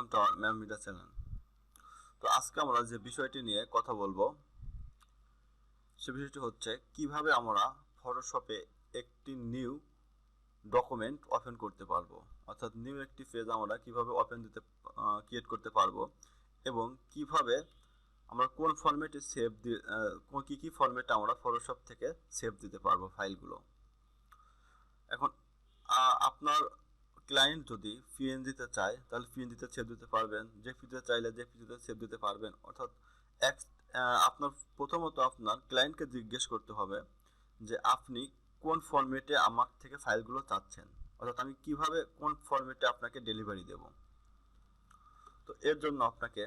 Welcome to our ma'am channel তো আজকে আমরা যে বিষয়টি নিয়ে কথা বলব, সে বিষয়টি হচ্ছে কীভাবে আমরা ফটোশপে একটি নিউ ডকুমেন্ট ওপেন করতে পারব। অর্থাৎ নিউ একটি পেজ আমরা কীভাবে ওপেন দিতে ক্রিয়েট করতে পারব এবং কীভাবে আমরা কোন সেভ দিয়ে কী কী ফরম্যাটে আমরা ফটোশপ থেকে সেভ দিতে পারব ফাইলগুলো এখন আপনার ক্লায়েন্ট যদি পিএনজিতে চায়, তাহলে পিএনজিতে সেভ দিতে পারবেন। জেপিতে চাইলে জেপিতে সেভ দিতে পারবেন। অর্থাৎ এক আপনার প্রথমত আপনার ক্লায়েন্টকে জিজ্ঞেস করতে হবে যে আপনি কোন ফরম্যাটে আমার থেকে ফাইলগুলো চাচ্ছেন? অর্থাৎ আমি কীভাবে কোন ফরম্যাটে আপনাকে ডেলিভারি দেব? তো এর জন্য আপনাকে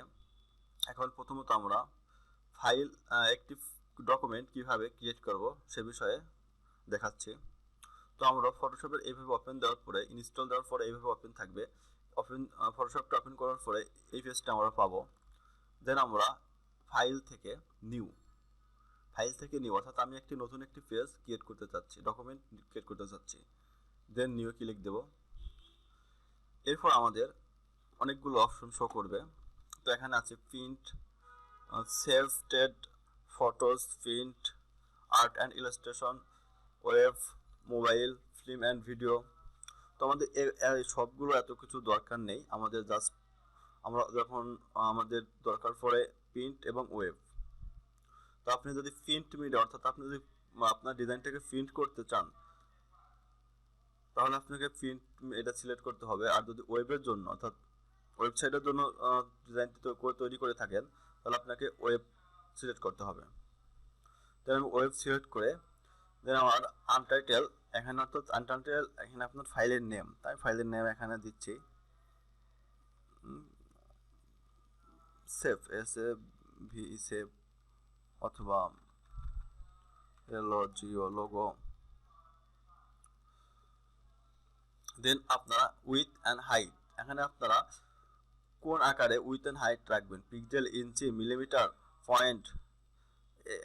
এখন প্রথমত আমরা ফাইল একটি ডকুমেন্ট কীভাবে ক্রিয়েট করব সে বিষয়ে দেখাচ্ছি। তো আমরা ফটোশপের এইভাবে ওপেন দেওয়ার পরে ইনস্টল দেওয়ার পরে এইভাবে ওপেন থাকবে। ওপেন ফটোশপটা ওপেন করার পরে এই পেজটা আমরা পাবো। দেন আমরা ফাইল থেকে নিউ ফাইল থেকে নিউ অর্থাৎ আমি একটি নতুন একটি পেজ ক্রিয়েট করতে চাচ্ছি ডকুমেন্ট ক্রিয়েট করতে চাচ্ছি। দেন নিউ ক্লিক দেব। এরপর আমাদের অনেকগুলো অপশন শো করবে। তো এখানে আছে print save photos print art and illustration web mobile, film and video তো আমাদের সবগুলো এত কিছু দরকার নেই। আমাদের জাস্ট আমরা যখন, আমাদের দরকার পড়ে প্রিন্ট এবং ওয়েব তো আপনি যদি প্রিন্ট মিডিয়া অর্থাৎ আপনি যদি, আপনার ডিজাইনটাকে প্রিন্ট করতে চান, তাহলে আপনাকে প্রিন্ট এটা সিলেক্ট করতে হবে। আর যদি ওয়েবের জন্য, অর্থাৎ ওয়েবসাইটের জন্য ডিজাইনটি তৈরি করে থাকেন, তাহলে আপনাকে ওয়েব সিলেক্ট করতে হবে। তাহলে আমি ওয়েব সিলেক্ট করে দেন আমার আনটাইটেল এখানে অর্থাৎ আনটাইটেল এখানে আপনার ফাইলের নেম তাই ফাইলের নেম এখানে দিচ্ছি। Save as a V save অথবা এলো জিও লোগো দেন আপনারা উইথ অ্যান্ড হাইট এখানে আপনারা কোন আকারে উইথ অ্যান্ড হাইট রাখবেন? পিক্সেল ইঞ্চি মিলিমিটার পয়েন্ট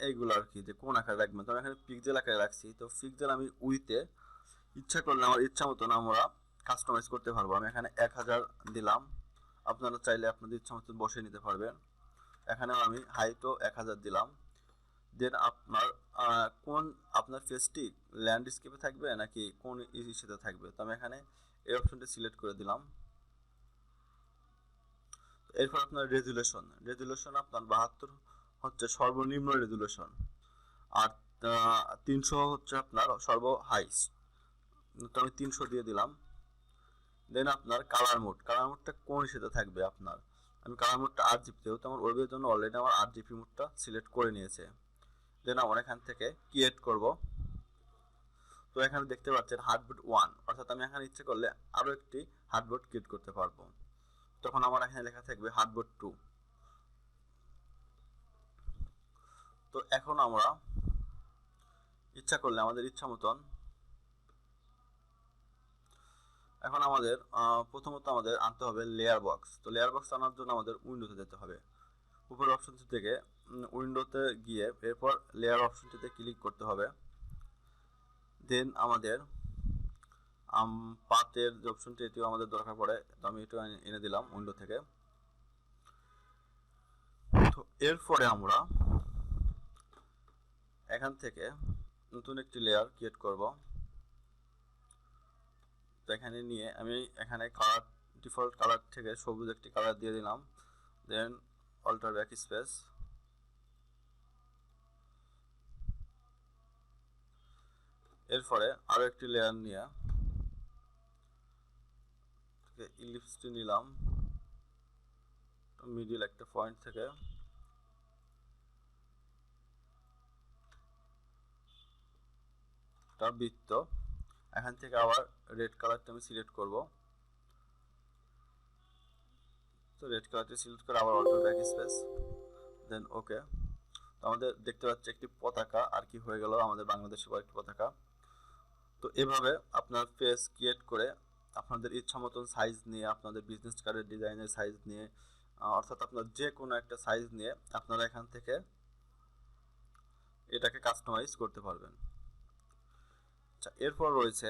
এইগুলো আর কি, যে কোন আকারে রাখবেন। তো আমি এখানে পিকজেল আকারে রাখছি। তো পিকজেল আমি উইতে ইচ্ছা করলে আমার ইচ্ছা মতন আমরা কাস্টমাইজ করতে পারব। আমি এখানে এক হাজার দিলাম। আপনারা চাইলে আপনাদের ইচ্ছা মতন বসে নিতে পারবেন। এখানে আমি হাইটও এক হাজার দিলাম। দেন আপনার কোন আপনার ফেসটি ল্যান্ডস্কেপে থাকবে নাকি কোন ইস্যুতে থাকবে? তো আমি এখানে এই অপশনটি সিলেক্ট করে দিলাম। এরপর আপনার রেজুলেশন রেজুলেশন আপনার বাহাত্তর হচ্ছে সর্বনিম্ন রেজুলেশন। আর তিনশো হচ্ছে আপনার সর্ব হাইস্ট তো আমি তিনশো দিয়ে দিলাম। দেন আপনার কালার মোড কালার মোডটা কোন হিসেবে থাকবে আপনার? আমি কালার মোডটা আট জিপি যেহেতু আমার ওয়েবের জন্য অলরেডি আমার আট জিপি মোডটা সিলেক্ট করে নিয়েছে। দেন আমার এখান থেকে ক্রিয়েট করব। তো এখানে দেখতে পাচ্ছেন হার্ডবোর্ড ওয়ান অর্থাৎ আমি এখানে ইচ্ছে করলে আরও একটি হার্ডবোর্ড ক্রিয়েট করতে পারব। তখন আমার এখানে লেখা থাকবে হার্ডবোর্ড টু তো এখন আমরা ইচ্ছা করলে আমাদের ইচ্ছা মতন এখন আমাদের প্রথমত আমাদের আনতে হবে লেয়ার বক্স তো লেয়ার বক্স আনার জন্য আমাদের উইন্ডোতে যেতে হবে। উপরের অপশনটি থেকে উইন্ডোতে গিয়ে এরপর লেয়ার অপশনটিতে ক্লিক করতে হবে। দেন আমাদের আম, পাতের যে অপশনটি এটিও আমাদের দরকার পড়ে তো আমি এনে- এনে দিলাম উইন্ডো থেকে। তো এরপরে আমরা এখান থেকে নতুন একটি লেয়ার ক্রিয়েট করব। তো এখানে নিয়ে আমি এখানে কালার ডিফল্ট কালার থেকে সবুজ একটি কালার দিয়ে দিলাম। দেন অল্টার ব্যাক স্পেস এরপরে আরও একটি লেয়ার নিয়ে ইলিপসটি নিলাম। মিডিল একটা পয়েন্ট থেকে তার বৃত্ত। এখান থেকে আবার রেড কালারটা আমি সিলেক্ট করব। তো রেড কালারটি সিলেক্ট করে আবার alter back space then okay তো আমাদের দেখতে পাচ্ছি একটি পতাকা, আর কি হয়ে গেল আমাদের বাংলাদেশের একটি পতাকা। তো এভাবে আপনার পেজ ক্রিয়েট করে আপনাদের ইচ্ছা মতন সাইজ নিয়ে, আপনাদের বিজনেস কার্ডের ডিজাইনের সাইজ নিয়ে অর্থাৎ আপনার যে কোনো একটা সাইজ নিয়ে আপনারা এখান থেকে এটাকে কাস্টমাইজ করতে পারবেন। আচ্ছা এরপর রয়েছে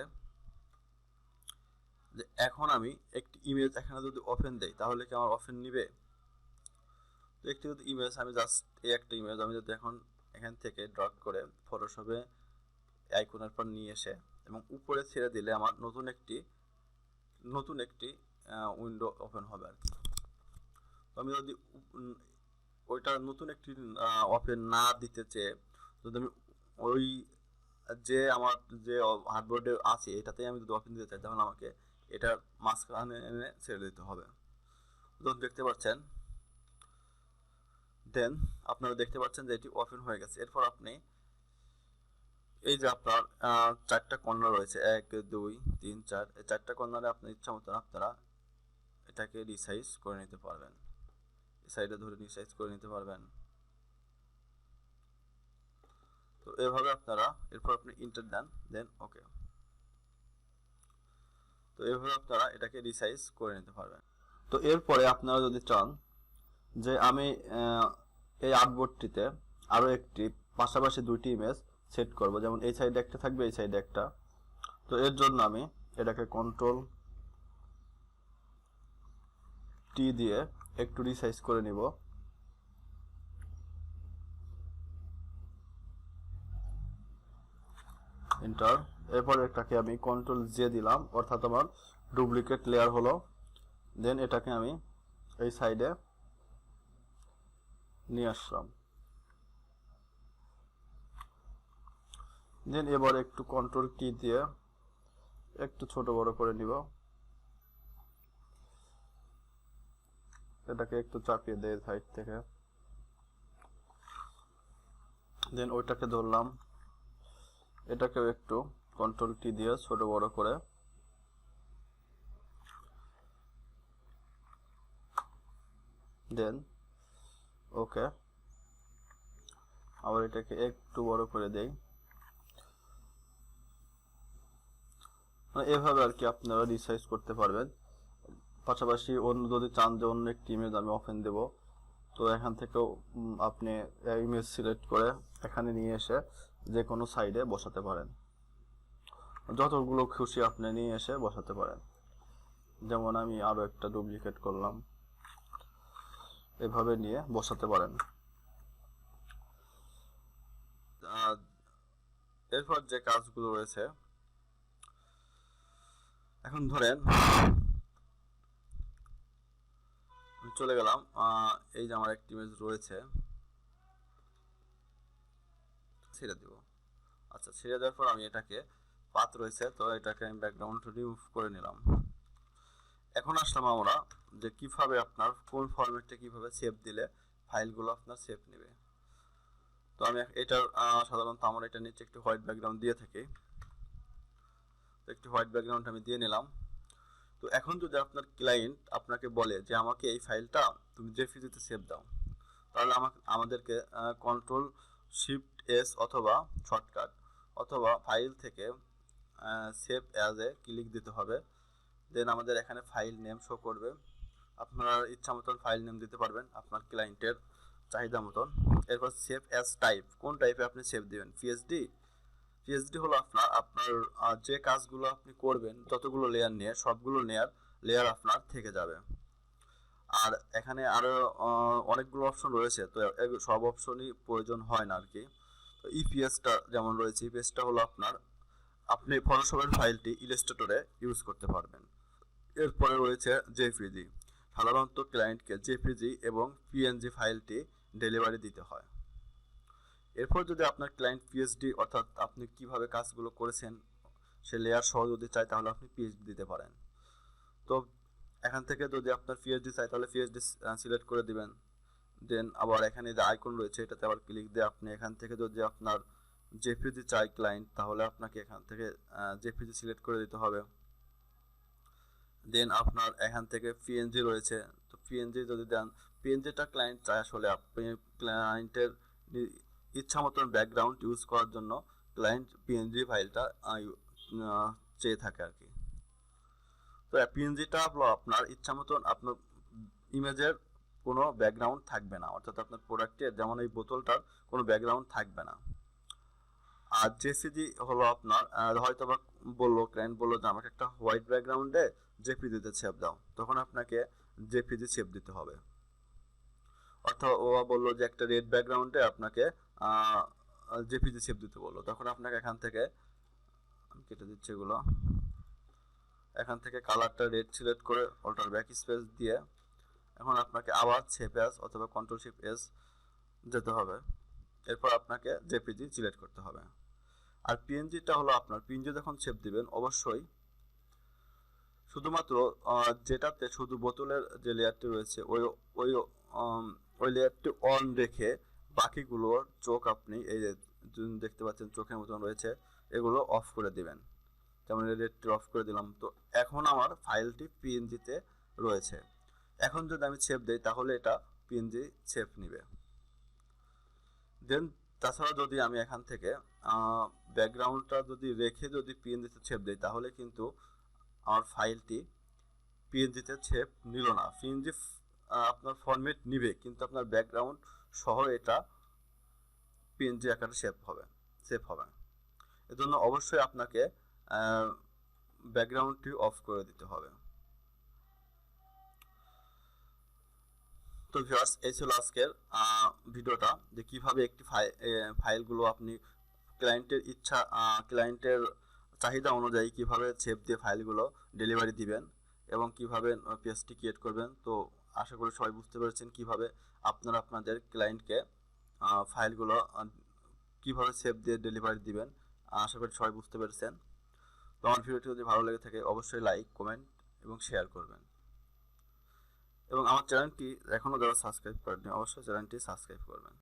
যে এখন আমি একটি ইমেজ এখানে যদি ওপেন দেই, তাহলে কি আমার ওপেন নিবে? তো একটি যদি ইমেজ আমি জাস্ট এই একটা ইমেজ আমি যদি এখন এখান থেকে ড্রপ করে ফটোশপে আইকনের পর নিয়ে এসে এবং উপরে ছেড়ে দিলে আমার নতুন একটি নতুন একটি উইন্ডো ওপেন হবে আর কি। তো আমি যদি ওইটা নতুন একটি ওপেন না দিতে চেয়ে যদি আমি ওই যে আমার যে হার্ডবোর্ডে আছে, এটাতেই আমি যদি ওপেন দিতে চাই তাহলে আমাকে এটার মাঝখানে এনে ছেড়ে দিতে হবে। তো দেখতে পাচ্ছেন, দেন আপনারা দেখতে পাচ্ছেন যে এটি ওপেন হয়ে গেছে। এরপর আপনি এই যে আপনার চারটা কর্নার রয়েছে, এক, দুই, তিন, চার, এই চারটা কর্নারে আপনার ইচ্ছা মতন আপনারা এটাকে রিসাইজ করে নিতে পারবেন। সাইডে ধরে রিসাইজ করে নিতে পারবেন। তো এভাবে আপনারা এরপর আপনি ইন্টার দেন দেন ওকে তো এভাবে আপনারা এটাকে রিসাইজ করে নিতে পারবেন। তো এরপরে আপনারা যদি চান যে আমি এই আর্টবোর্ডটিতে আরও একটি পাশাপাশি দুইটি ইমেজ সেট করব, যেমন এই সাইডে একটা থাকবে, এই সাইডে একটা। তো এর জন্য আমি এটাকে কন্ট্রোল টি দিয়ে একটু রিসাইজ করে নিব। এন্টার এরপর এটাকে আমি কন্ট্রোল জে দিলাম, অর্থাৎ আমার ডুপ্লিকেট লেয়ার হলো। দেন এটাকে আমি এই সাইডে নিয়ে আসলাম। দেন এবার একটু কন্ট্রোল কি দিয়ে একটু ছোট বড় করে নিব। এটাকে একটু চাপিয়ে দেয় সাইড থেকে। দেন ওইটাকে ধরলাম। এটাকেও একটু কন্ট্রোল টি দিয়ে ছোট বড় করে। দেন ওকে আবার এটাকে একটু বড় করে দেই। মানে এভাবে আর কি আপনারা রিসাইজ করতে পারবেন। পাশাপাশি অন্য যদি চান যে অন্য একটি ইমেজ আমি অফেন দেব, তো এখান থেকেও আপনি ইমেজ সিলেক্ট করে এখানে নিয়ে এসে যে কোনো সাইডে বসাতে পারেন। যতগুলো খুশি আপনি নিয়ে এসে বসাতে পারেন। যেমন আমি আরও একটা ডুপ্লিকেট করলাম। এভাবে নিয়ে বসাতে পারেন। এরপর যে কাজগুলো রয়েছে, এখন ধরেন চলে গেলাম এই যে আমার একটি ইমেজ রয়েছে। ছেড়ে দিব। আচ্ছা ছেড়ে দেওয়ার পর আমি এটাকে পাত রয়েছে, তো এটাকে আমি ব্যাকগ্রাউন্ড রিমুভ করে নিলাম। এখন আসলাম আমরা যে কীভাবে আপনার, কোন ফরম্যাটে কীভাবে সেভ দিলে ফাইলগুলো আপনার সেভ নেবে। তো আমি এটার সাধারণত আমার এটা নিচে একটু হোয়াইট ব্যাকগ্রাউন্ড দিয়ে থাকি। তো একটু হোয়াইট ব্যাকগ্রাউন্ড আমি দিয়ে নিলাম। তো এখন যদি আপনার ক্লায়েন্ট আপনাকে বলে যে, আমাকে এই ফাইলটা তুমি জেপিজিতে সেভ দাও, তাহলে আমাকে আমাদেরকে কন্ট্রোল শিফট এস অথবা শর্টকাট অথবা ফাইল থেকে সেভ অ্যাজ এ ক্লিক দিতে হবে। দেন আমাদের এখানে ফাইল নেম শো করবে। আপনার ইচ্ছা মতন ফাইল নেম দিতে পারবেন আপনার ক্লায়েন্টের চাহিদা মতন। এরপর সেভ অ্যাজ টাইপ কোন টাইপে আপনি সেভ দিবেন? পিএইচডি পিএইচডি হলো আপনার আপনার যে কাজগুলো আপনি করবেন যতগুলো লেয়ার নিয়ে সবগুলো লেয়ার লেয়ার আপনার থেকে যাবে। আর এখানে আরও আহ, অনেকগুলো অপশন রয়েছে তো সব অপশনই প্রয়োজন হয় না আর কি। ইপিএসটা যেমন রয়েছে ইপিএসটা হলো আপনার, আপনি ফটোশপের ফাইলটি ইলাস্ট্রেটরে ইউজ করতে পারবেন। এরপরে রয়েছে জেপিজি সাধারণত ক্লায়েন্টকে জেপিজি এবং পিএনজি ফাইলটি ডেলিভারি দিতে হয়। এরপর যদি আপনার ক্লায়েন্ট পিএইচডি অর্থাৎ আপনি কীভাবে কাজগুলো করেছেন, সে লেয়ার সহ যদি চায়, তাহলে আপনি পিএইচডি দিতে পারেন। তো এখান থেকে যদি আপনার পিএইচডি চাই তাহলে পিএইচডি সিলেক্ট করে দিবেন। দেন আবার এখানে যে আইকন রয়েছে, এটাতে আবার ক্লিক দিয়ে আপনি এখান থেকে যদি আপনার জেপিজি চাই ক্লায়েন্ট তাহলে আপনাকে এখান থেকে জেপিজি সিলেক্ট করে দিতে হবে। দেন আপনার এখান থেকে পিএনজি রয়েছে। তো পিএনজি যদি দেন পিএনজিটা ক্লায়েন্ট চায় আসলে আপনি ক্লায়েন্টের ইচ্ছা মতন ব্যাকগ্রাউন্ড ইউজ করার জন্য ক্লায়েন্ট পিএনজি ফাইলটা চেয়ে থাকে আর কি। তো পিএনজিটা আপনার ইচ্ছা মতন আপনার ইমেজের কোনো ব্যাকগ্রাউন্ড থাকবে না। অর্থাৎ আপনার প্রোডাক্টের যেমন এই বোতলটার কোনো ব্যাকগ্রাউন্ড থাকবে না। আর জেসিজি হলো আপনার হয়তো বা বলল ক্লায়েন্ট বলল যে, আমাকে একটা হোয়াইট ব্যাকগ্রাউন্ডে জেপিজিতে ছেপ দাও। তখন আপনাকে জেপিজি ছেপ দিতে হবে। অর্থাৎ ও বলল যে, একটা রেড ব্যাকগ্রাউন্ডে আপনাকে জেপিজি ছেপ দিতে বলল। তখন আপনাকে এখান থেকে কেটে দিচ্ছি এগুলো। এখান থেকে কালারটা রেড সিলেক্ট করে অল্টার ব্যাক স্পেস দিয়ে এখন আপনাকে আবার শেপ এস অথবা কন্ট্রোল শিপ এস যেতে হবে। এরপর আপনাকে জেপিজি সিলেক্ট করতে হবে। আর পিএনজিটা হলো আপনার। পিএনজি যখন শেপ দিবেন, অবশ্যই শুধুমাত্র যেটাতে শুধু বোতলের যে লেয়ারটি রয়েছে, ওই ওই ওই লেয়ারটি অন রেখে বাকিগুলোর চোখ আপনি এই দেখতে পাচ্ছেন চোখের মতন রয়েছে, এগুলো অফ করে দিবেন। যেমন লেয়ারটি অফ করে দিলাম। তো এখন আমার ফাইলটি পিএনজিতে রয়েছে। এখন যদি আমি ছেপ দেই, তাহলে এটা পিএনজি ছেপ নিবে। দেন তাছাড়া যদি আমি এখান থেকে ব্যাকগ্রাউন্ডটা যদি রেখে যদি পিএনজিতে ছেপ দেই, তাহলে কিন্তু আমার ফাইলটি পিএনজিতে ছেপ নিল না। পিএনজি আপনার ফরম্যাট নিবে, কিন্তু আপনার ব্যাকগ্রাউন্ড সহ এটা পিএনজি আকারে সেভ হবে সেভ হবে। এজন্য অবশ্যই আপনাকে ব্যাকগ্রাউন্ডটি অফ করে দিতে হবে। তো ভিউয়ার্স এই ছিল আজকের ভিডিওটা যে কীভাবে একটি ফাইল ফাইলগুলো আপনি ক্লায়েন্টের ইচ্ছা ক্লায়েন্টের চাহিদা অনুযায়ী কীভাবে সেভ দিয়ে ফাইলগুলো ডেলিভারি দিবেন এবং কীভাবে পেজটি ক্রিয়েট করবেন। তো আশা করি সবাই বুঝতে পেরেছেন কীভাবে আপনারা আপনাদের ক্লায়েন্টকে ফাইলগুলো কীভাবে সেভ দিয়ে ডেলিভারি দিবেন। আশা করি সবাই বুঝতে পেরেছেন। তো আমার ভিডিওটি যদি ভালো লেগে থাকে, অবশ্যই লাইক কমেন্ট এবং শেয়ার করবেন। এবং আমার চ্যানেলটি এখনও যারা সাবস্ক্রাইব করেননি অবশ্যই চ্যানেলটি সাবস্ক্রাইব করবেন।